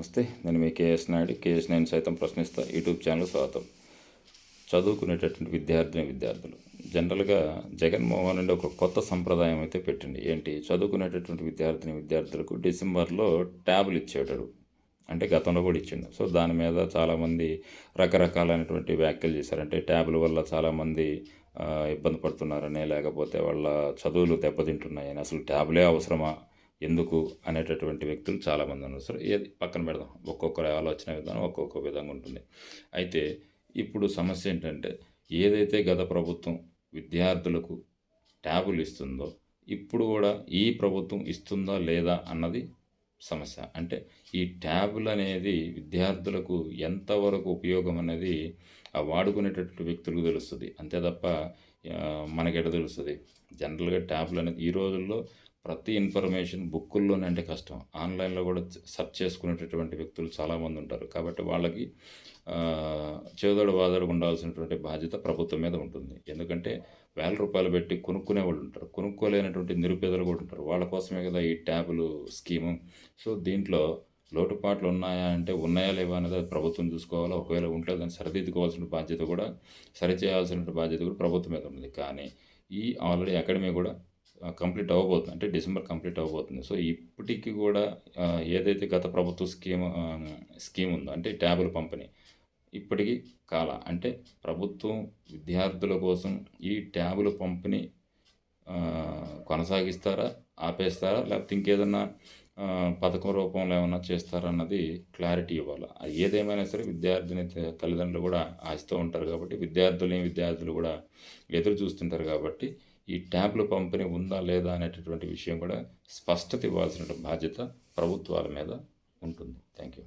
నమస్తే నేను మీ KS Naidu. KS నేను సైతం ప్రశ్నిస్తా. యూట్యూబ్ ఛానల్ స్వాగతం. చదువుకునేటటువంటి విద్యార్థిని విద్యార్థులు. జనరల్గా జగన్మోహన్ రెడ్డి ఒక కొత్త సంప్రదాయం అయితే పెట్టింది. ఏంటి? చదువుకునేటటువంటి విద్యార్థిని విద్యార్థులకు డిసెంబర్లో ట్యాబ్లు ఇచ్చేటాడు. అంటే గతంలో కూడా ఇచ్చిండు. సో దాని మీద చాలామంది రకరకాలైనటువంటి వ్యాఖ్యలు చేశారంటే ట్యాబ్ల వల్ల చాలామంది ఇబ్బంది పడుతున్నారని లేకపోతే వాళ్ళ చదువులు దెబ్బతింటున్నాయని. అసలు ట్యాబ్లే అవసరమా? ఎందుకు అనేటటువంటి వ్యక్తులు చాలామంది ఉన్నారు. సరే ఏది పక్కన పెడదాం. ఒక్కొక్కరి ఆలోచన విధానం ఒక్కొక్క విధంగా ఉంటుంది. అయితే ఇప్పుడు సమస్య ఏంటంటే ఏదైతే గత ప్రభుత్వం విద్యార్థులకు ట్యాబులు ఇస్తుందో ఇప్పుడు కూడా ఈ ప్రభుత్వం ఇస్తుందా లేదా అన్నది సమస్య. అంటే ఈ ట్యాబులు అనేది విద్యార్థులకు ఎంతవరకు ఉపయోగం అనేది ఆ వాడుకునేటటువంటి వ్యక్తులకు తెలుస్తుంది. అంతే తప్ప మనకెట తెలుస్తుంది? జనరల్గా ట్యాబ్లు అనేది ఈ రోజుల్లో ప్రతి ఇన్ఫర్మేషన్ బుక్కుల్లోనే అంటే కష్టం. ఆన్లైన్లో కూడా సెర్చ్ చేసుకునేటటువంటి వ్యక్తులు చాలామంది ఉంటారు. కాబట్టి వాళ్ళకి చేదోడు వాదోడు ఉండాల్సినటువంటి బాధ్యత ప్రభుత్వం మీద ఉంటుంది. ఎందుకంటే వేల రూపాయలు పెట్టి కొనుక్కునే వాళ్ళు ఉంటారు. కొనుక్కోలేనటువంటి నిరుపేదలు కూడా ఉంటారు. వాళ్ళ కోసమే కదా ఈ ట్యాబులు స్కీము. సో దీంట్లో లోటుపాట్లు ఉన్నాయా అంటే ఉన్నాయా లేవా అనేది ప్రభుత్వం చూసుకోవాలా? ఒకవేళ ఉంటే దాన్ని సరిదిద్దుకోవాల్సిన బాధ్యత కూడా సరిచేయాల్సిన బాధ్యత కూడా ప్రభుత్వం మీద ఉంది. కానీ ఈ ఆల్రెడీ అకాడమీ కూడా కంప్లీట్ అవ్వబోతుంది. అంటే డిసెంబర్ కంప్లీట్ అవ్వబోతుంది. సో ఇప్పటికీ కూడా ఏదైతే గత ప్రభుత్వ స్కీమ్ స్కీమ్ ఉందో అంటే ట్యాబుల పంపిణీ ఇప్పటికీ కాల. అంటే ప్రభుత్వం విద్యార్థుల కోసం ఈ ట్యాబుల పంపిణీ కొనసాగిస్తారా ఆపేస్తారా లేకపోతే ఇంకేదన్నా పథకం రూపంలో ఏమన్నా చేస్తారా అన్నది క్లారిటీ ఇవ్వాలి. అది ఏదేమైనా సరే విద్యార్థిని త- తల్లిదండ్రులు కూడా ఆశతో ఉంటారు కాబట్టి విద్యార్థులని విద్యార్థులు కూడా ఎదురు చూస్తుంటారు కాబట్టి ఈ ట్యాబ్లు పంపిణీ ఉందా లేదా అనేటటువంటి విషయం కూడా స్పష్టత ఇవ్వాల్సిన బాధ్యత ప్రభుత్వాల మీద ఉంటుంది. Thank you